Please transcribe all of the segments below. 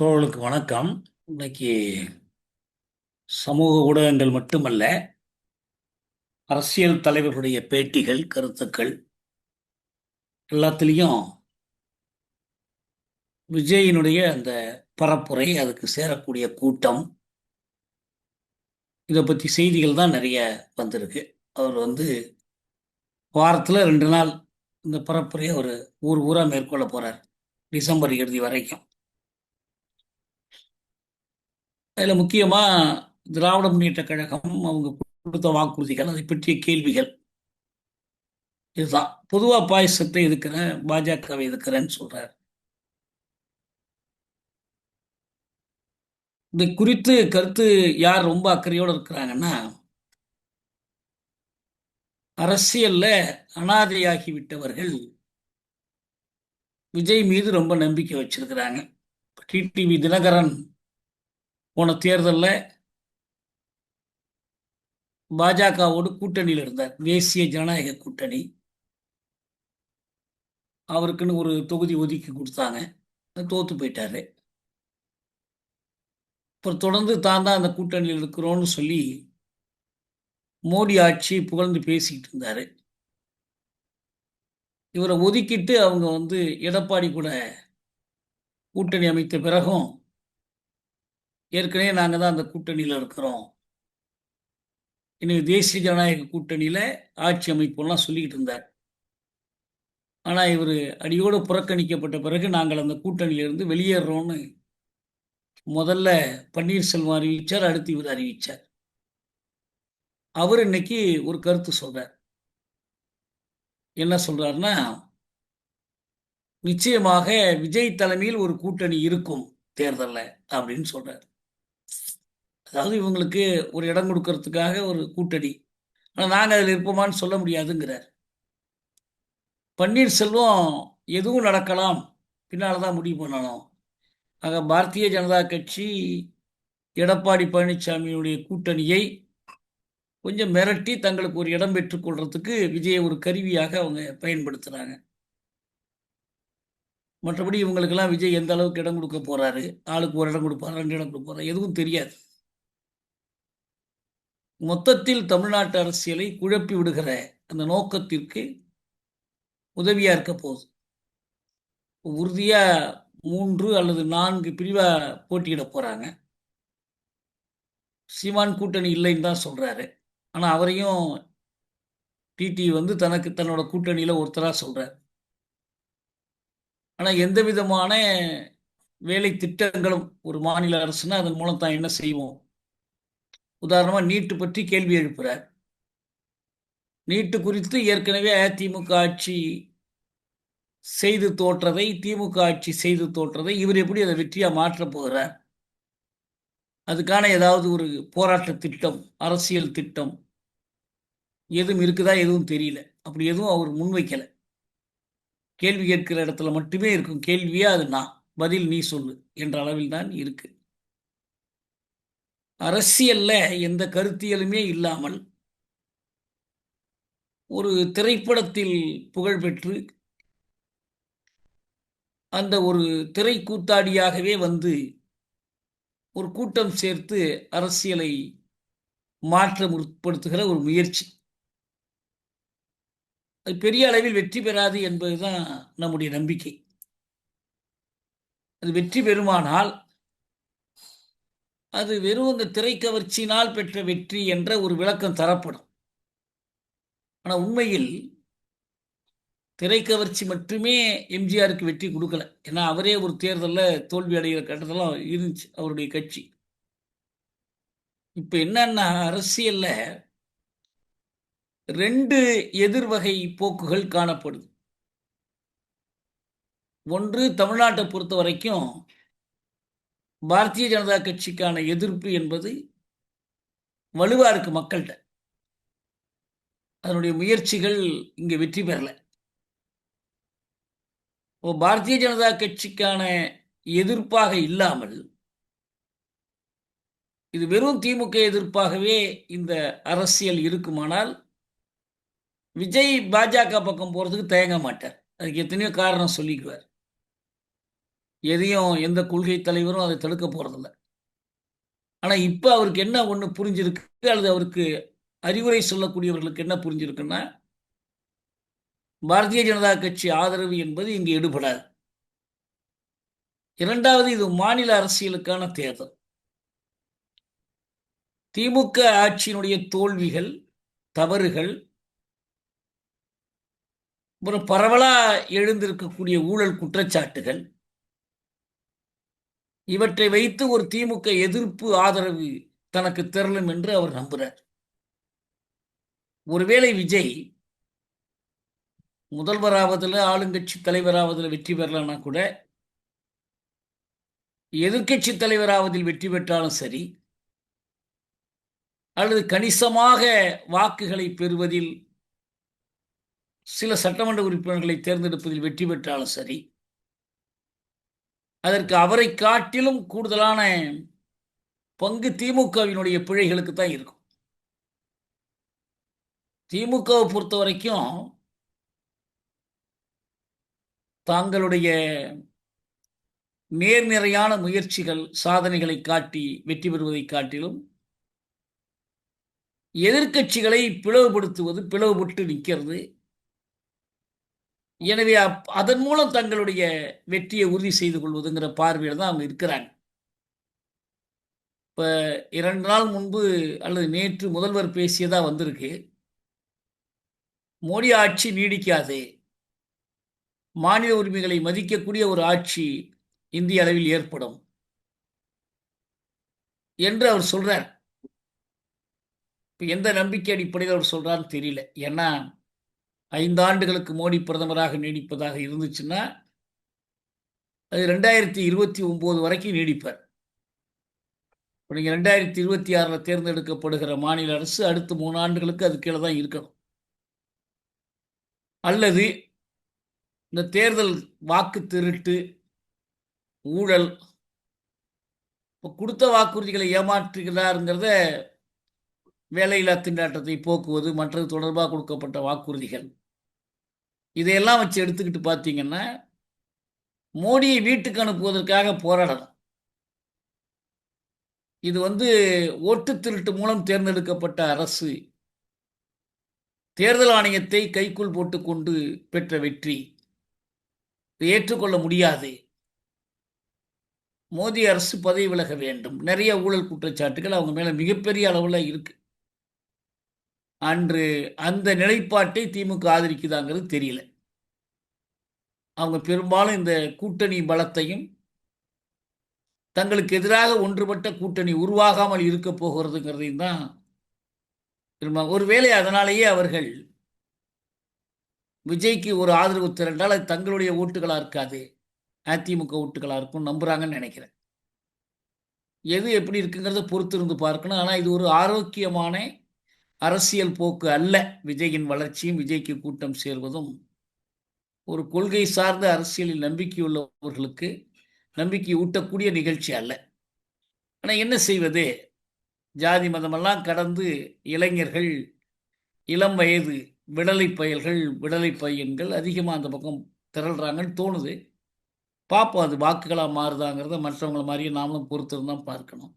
தோழர்களுக்கு வணக்கம். இன்னைக்கு சமூக ஊடகங்கள் மட்டுமல்ல அரசியல் தலைவர்களுடைய பேட்டிகள் கருத்துக்கள் எல்லாத்துலேயும் விஜயினுடைய அந்த பரப்புரை அதுக்கு சேரக்கூடிய கூட்டம் இதை பற்றி செய்திகள் தான் நிறைய வந்திருக்கு. அவர் வந்து வாரத்தில் ரெண்டு நாள் இந்த பரப்புரையை அவர் ஊர் ஊராக மேற்கொள்ள போகிறார் டிசம்பர் இறுதி வரைக்கும். அதில் முக்கியமாக திராவிட முன்னேற்ற கழகம் அவங்க கொடுத்த வாக்குறுதிகள் அதை பற்றிய கேள்விகள். இதுதான். பொதுவாக பாயசத்தை எதுக்கிறேன் பாஜகவை எதுக்கிறேன்னு சொல்கிறார் இது குறித்து கருத்து யார் ரொம்ப அக்கறையோடு இருக்கிறாங்கன்னா அரசியல்ல அனாதையாகி விட்டவர்கள் விஜய் மீது ரொம்ப நம்பிக்கை வச்சிருக்கிறாங்க. டிடிவி தினகரன் போன தேர்தலில் பாஜகவோடு கூட்டணியில் இருந்தார். தேசிய ஜனநாயக கூட்டணி. அவருக்குன்னு ஒரு தொகுதி ஒதுக்கி கொடுத்தாங்க. தோத்து போயிட்டாரு. அப்புறம் தொடர்ந்து தான் தான் அந்த கூட்டணியில் இருக்கிறோன்னு சொல்லி மோடி ஆட்சி புகழ்ந்து பேசிக்கிட்டு இருந்தார். இவரை ஒதுக்கிட்டு அவங்க வந்து எடப்பாடி கூட கூட்டணி அமைத்த பிறகும் ஏற்கனவே நாங்கள் தான் அந்த கூட்டணியில் இருக்கிறோம். இன்னைக்கு தேசிய ஜனநாயக கூட்டணியில் ஆட்சி அமைப்பெல்லாம் சொல்லிக்கிட்டு இருந்தார். ஆனால் இவர் அடியோடு புறக்கணிக்கப்பட்ட பிறகு நாங்கள் அந்த கூட்டணியிலிருந்து வெளியேறோம்னு முதல்ல பன்னீர்செல்வம் அறிவித்தார் அடுத்து இவர் அறிவித்தார் அவர் இன்னைக்கு ஒரு கருத்து சொல்கிறார் என்ன சொல்கிறாருன்னா நிச்சயமாக விஜய் தலைமையில் ஒரு கூட்டணி இருக்கும் தேர்தலில் அப்படின்னு சொல்கிறார் அதாவது இவங்களுக்கு ஒரு இடம் கொடுக்கறதுக்காக ஒரு கூட்டணி. ஆனால் நாங்கள் அதில் இருப்போமான்னு சொல்ல முடியாதுங்கிறார். பன்னீர்செல்வம் எதுவும் நடக்கலாம். பின்னால் தான் முடிவு பண்ணணும். ஆக பாரதிய ஜனதா கட்சி எடப்பாடி பழனிசாமியுடைய கூட்டணியை கொஞ்சம் மிரட்டி தங்களுக்கு ஒரு இடம் பெற்றுக்கொள்றதுக்கு விஜயை ஒரு கருவியாக அவங்க பயன்படுத்துகிறாங்க மற்றபடி இவங்களுக்கெல்லாம் விஜய் எந்த அளவுக்கு இடம் கொடுக்க போகிறாரு ஆளுக்கு ஒரு இடம் கொடுப்பாரு? ரெண்டு இடம் கொடுப்பாரு? எதுவும் தெரியாது. மொத்தத்தில் தமிழ்நாட்டு அரசியலை குழப்பி விடுகிற அந்த நோக்கத்திற்கு உதவியா இருக்க போகுது. உறுதியா மூன்று அல்லது நான்கு பிரிவா போட்டியிட போறாங்க. சீமான் கூட்டணி இல்லைன்னு தான் சொல்றாரு. ஆனா அவரையும் டிடி வந்து தனக்கு தன்னோட கூட்டணியில ஒருத்தராக சொல்கிறார் ஆனா எந்த விதமான வேலை திட்டங்களும் ஒரு மாநில அரசுனா அதன் மூலம் தான் என்ன செய்வோம்? உதாரணமாக நீட்டு பற்றி கேள்வி எழுப்புகிறார் நீட்டு குறித்து ஏற்கனவே அதிமுக ஆட்சி செய்து தோற்றதை திமுக ஆட்சி செய்து தோற்றதை இவர் எப்படி அதை வெற்றியாக மாற்றப் போகிறார்? அதுக்கான ஏதாவது ஒரு போராட்ட திட்டம் அரசியல் திட்டம் எதுவும் இருக்குதா எதுவும் தெரியல. அப்படி எதுவும் அவர் முன்வைக்கலை. கேள்வி கேட்கிற இடத்துல மட்டுமே இருக்கும். கேள்வியே அது நான்? பதில் நீ சொல்லு என்ற அளவில் தான் இருக்குது அரசியல்ல எந்த கருத்தியலுமே இல்லாமல் ஒரு திரைப்படத்தில் புகழ்பெற்று அந்த ஒரு திரை கூத்தாடியாகவே வந்து ஒரு கூட்டம் சேர்த்து அரசியலை மாற்ற முற்படுத்துகிற ஒரு முயற்சி. அது பெரிய அளவில் வெற்றி பெறாது என்பதுதான் நம்முடைய நம்பிக்கை. அது வெற்றி பெறுமானால் அது வெறும் இந்த திரைக்கவர்ச்சியினால் பெற்ற வெற்றி என்ற ஒரு விளக்கம் தரப்படும். ஆனால் உண்மையில் திரைக்கவர்ச்சி மட்டுமே எம்ஜிஆருக்கு வெற்றி கொடுக்கல. ஏன்னா அவரே ஒரு தேர்தலில் தோல்வி அடைகிற கட்டத்தெல்லாம் இருந்துச்சு அவருடைய கட்சி. இப்போ என்னன்னா அரசியலில் ரெண்டு எதிர்வகை போக்குகள் காணப்படுது. ஒன்று தமிழ்நாட்டை பொறுத்த வரைக்கும் பாரதிய ஜனதா கட்சிக்கான எதிர்ப்பு என்பது வலுவாக இருக்கு மக்கள்கிட்ட. அதனுடைய முயற்சிகள் இங்கே வெற்றி பெறலை. ஓ பாரதிய ஜனதா கட்சிக்கான எதிர்ப்பாக இல்லாமல் இது வெறும் திமுக எதிர்ப்பாகவே இந்த அரசியல் இருக்குமானால் விஜய் பாஜக பக்கம் போகிறதுக்கு தயங்க மாட்டார். அதுக்கு எத்தனையோ காரணம் சொல்லிக்குவார். எதையும் எந்த கொள்கை தலைவரும் அதை தடுக்க போகிறதில்ல ஆனால் இப்போ அவருக்கு என்ன ஒன்று புரிஞ்சிருக்கு அல்லது அவருக்கு அறிவுரை சொல்லக்கூடியவர்களுக்கு என்ன புரிஞ்சிருக்குன்னா பாரதிய ஜனதா கட்சி ஆதரவு என்பது இங்கு எடுபடாது. இரண்டாவது இது மாநில அரசியலுக்கான தேர்தல். திமுக ஆட்சியினுடைய தோல்விகள் தவறுகள் அப்புறம் பரவலாக எழுந்திருக்கக்கூடிய ஊழல் குற்றச்சாட்டுகள் இவற்றை வைத்து ஒரு திமுக எதிர்ப்பு ஆதரவு தனக்கு திரளும் என்று அவர் நம்புகிறார் ஒருவேளை விஜய் முதல்வராவதில் ஆளுங்கட்சி தலைவராவதில் வெற்றி பெறலன்னா கூட எதிர்க்கட்சி தலைவராவதில் வெற்றி பெற்றாலும் சரி அல்லது கணிசமாக வாக்குகளை பெறுவதில் சில சட்டமன்ற உறுப்பினர்களை தேர்ந்தெடுப்பதில் வெற்றி பெற்றாலும் சரி அதற்கு அவரை காட்டிலும் கூடுதலான பங்கு திமுகவினுடைய பிழைகளுக்கு தான் இருக்கும். திமுகவை பொறுத்த வரைக்கும் தாங்களுடைய நேர்நிறையான முயற்சிகள் சாதனைகளை காட்டி வெற்றி பெறுவதை காட்டிலும் எதிர்க்கட்சிகளை பிளவுபடுத்துவது பிளவுபட்டு நிற்கிறது. எனவே அதன் மூலம் தங்களுடைய வெற்றியை உறுதி செய்து கொள்வதுங்கிற பார்வையில் தான் அவங்க இருக்கிறாங்க. இப்போ இரண்டு நாள் முன்பு அல்லது நேற்று முதல்வர் பேசியதாக வந்திருக்கு. மோடி ஆட்சி நீடிக்காது. மாநில உரிமைகளை மதிக்கக்கூடிய ஒரு ஆட்சி இந்திய அளவில் ஏற்படும். என்று அவர் சொல்றார். எந்த நம்பிக்கை அடிப்படையில் அவர் சொல்றான்னு தெரியல. ஏன்னா ஐந்து ஆண்டுகளுக்கு மோடி பிரதமராக நீடிப்பதாக இருந்துச்சுன்னா அது ரெண்டாயிரத்தி இருபத்தி ஒம்பது வரைக்கும் நீடிப்பார். இப்போ நீங்கள் ரெண்டாயிரத்தி இருபத்தி ஆறில் தேர்ந்தெடுக்கப்படுகிற மாநில அரசு அடுத்த மூணு ஆண்டுகளுக்கு அது கீழே தான் இருக்கணும். அல்லது இந்த தேர்தல் வாக்கு திருட்டு ஊழல் இப்போ கொடுத்த வாக்குறுதிகளை ஏமாற்றுகிறாருங்கிறத வேலையில்லா திண்டாட்டத்தை போக்குவது மற்றது தொடர்பாக கொடுக்கப்பட்ட வாக்குறுதிகள். இதையெல்லாம் வச்சு எடுத்துக்கிட்டு பார்த்தீங்கன்னா மோடியை வீட்டுக்கு அனுப்புவதற்காக போராடணும். இது வந்து ஓட்டு திருட்டு மூலம் தேர்ந்தெடுக்கப்பட்ட அரசு தேர்தல் ஆணையத்தை கைக்குள் போட்டுக்கொண்டு பெற்ற வெற்றி. ஏற்றுக்கொள்ள முடியாது. மோடி அரசு பதவி விலக வேண்டும். நிறைய ஊழல் குற்றச்சாட்டுகள் அவங்க மேலே மிகப்பெரிய அளவில் இருக்குது அன்று அந்த நிலைப்பாட்டை திமுக ஆதரிக்குதாங்கிறது தெரியல. அவங்க பெரும்பாலும் இந்த கூட்டணி பலத்தையும் தங்களுக்கு எதிராக ஒன்றுபட்ட கூட்டணி உருவாகாமல் இருக்க போகிறதுங்கிறதையும் தான் ஒருவேளை அதனாலேயே அவர்கள் விஜய்க்கு ஒரு ஆதரவு திரண்டால் அது தங்களுடைய ஓட்டுகளாக இருக்காது அதிமுக ஓட்டுகளாக இருக்கும் நம்புகிறாங்கன்னு நினைக்கிறேன். எது எப்படி இருக்குங்கிறத பொறுத்து இருந்து பார்க்கணும். ஆனால் இது ஒரு ஆரோக்கியமான அரசியல் போக்கு அல்ல. விஜயின் வளர்ச்சியும் விஜய்க்கு கூட்டம் சேர்வதும் ஒரு கொள்கை சார்ந்த அரசியலில் நம்பிக்கையுள்ளவர்களுக்கு நம்பிக்கை ஊட்டக்கூடிய நிகழ்ச்சி அல்ல. ஆனால் என்ன செய்வது? ஜாதி மதமெல்லாம் கடந்து இளைஞர்கள் இளம் வயது விடலை பயல்கள் விடலை பையன்கள் அதிகமாக அந்த பக்கம் திரள்றாங்கன்னு தோணுது. பார்ப்போம் அது வாக்குகளாக மாறுதாங்கிறத மற்றவங்கள மாதிரியே நாமளும் பொறுத்திருந்தான் பார்க்கணும்.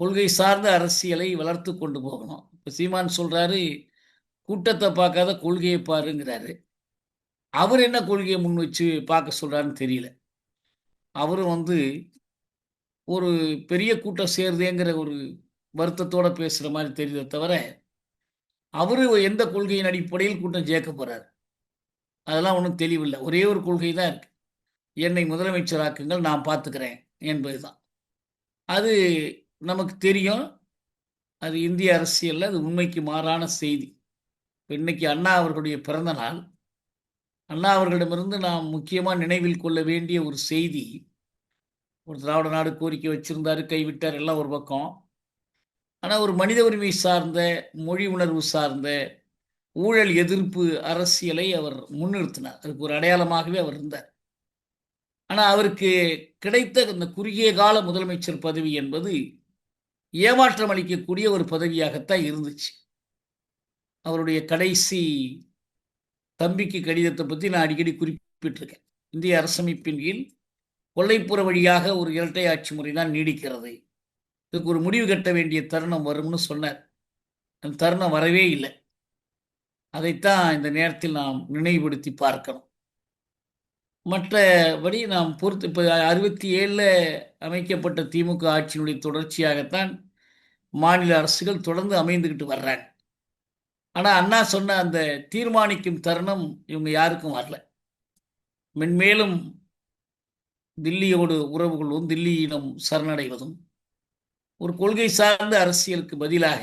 கொள்கை சார்ந்த அரசியலை வளர்த்து கொண்டு போகணும். இப்போ சீமான் சொல்கிறாரு கூட்டத்தை பார்க்காத கொள்கையை பாருங்கிறாரு. அவர் என்ன கொள்கையை முன் வச்சு பார்க்க சொல்கிறாருன்னு தெரியல. அவரும் வந்து ஒரு பெரிய கூட்டம் சேருதேங்கிற ஒரு வருத்தத்தோடு பேசுகிற மாதிரி தெரியுதே தவிர அவர் எந்த கொள்கையின் அடிப்படையில் கூட்டம் ஜெயிக்க போகிறார் அதெல்லாம் ஒன்றும் தெளிவில்லை. ஒரே ஒரு கொள்கை தான் இருக்கு. என்னை முதலமைச்சராக்குங்கள் நான் பார்த்துக்கிறேன் என்பது தான் அது நமக்கு தெரியும். அது இந்திய அரசியலில் அது உண்மைக்கு மாறான செய்தி. இன்னைக்கு அண்ணா அவர்களுடைய பிறந்த நாள் அண்ணா அவர்களிடமிருந்து நாம் முக்கியமாக நினைவில் கொள்ள வேண்டிய ஒரு செய்தி. ஒரு திராவிட நாடு கோரிக்கை வச்சுருந்தார் கைவிட்டார் எல்லாம் ஒரு பக்கம். ஆனால் ஒரு மனித உரிமை சார்ந்த மொழி உணர்வு சார்ந்த ஊழல் எதிர்ப்பு அரசியலை அவர் முன்னிறுத்தினார். அதுக்கு ஒரு அடையாளமாகவே அவர் இருந்தார். ஆனால் அவருக்கு கிடைத்த இந்த குறுகிய கால முதலமைச்சர் பதவி என்பது ஏமாற்றம் அளிக்கக்கூடிய ஒரு பதவியாகத்தான் இருந்துச்சு. அவருடைய கடைசி தம்பிக்கு கடிதத்தை பற்றி நான் அடிக்கடி குறிப்பிட்டிருக்கேன். இந்திய அரசமைப்பின் கீழ் கொள்ளைப்புற வழியாக ஒரு இரட்டை ஆட்சி முறை தான் நீடிக்கிறது. இதுக்கு ஒரு முடிவு கட்ட வேண்டிய தருணம் வரும்னு சொன்னார். அந்த தருணம் வரவே இல்லை. அதைத்தான் இந்த நேரத்தில் நாம் நினைவுபடுத்தி பார்க்கணும். மற்றபடி நாம் பொறுத்து இப்போ அறுபத்தி ஏழில் அமைக்கப்பட்ட திமுக ஆட்சியினுடைய தொடர்ச்சியாகத்தான் மாநில அரசுகள் தொடர்ந்து அமைந்துக்கிட்டு வர்றாங்க. ஆனால் அண்ணா சொன்ன அந்த தீர்மானிக்கும் தருணம் இவங்க யாருக்கும் வரல. மென்மேலும் தில்லியோடு உறவு கொள்வதும் தில்லியிடம் சரணடைவதும் ஒரு கொள்கை சார்ந்த அரசியலுக்கு பதிலாக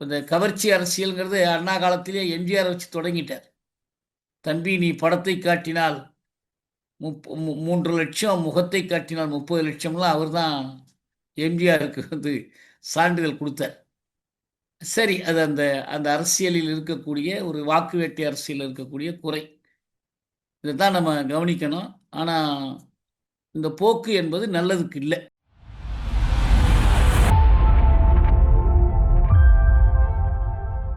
இந்த கவர்ச்சி அரசியல்ங்கிறது அண்ணா காலத்திலே எம்ஜிஆர் வச்சு தொடங்கிட்டார். தம்பி நீ படத்தை காட்டினால் முப் மூன்று லட்சம் முகத்தை காட்டினால் முப்பது லட்சம்லாம் அவர் தான் எம்ஜிஆருக்கு வந்து சான்றிதழ் கொடுத்தார். சரி அது அந்த அந்த அரசியலில் இருக்கக்கூடிய ஒரு வாக்கு வேட்டை அரசியலில் இருக்கக்கூடிய குறை. இதை தான் நம்ம கவனிக்கணும். ஆனால் இந்த போக்கு என்பது நல்லதுக்கு இல்லை.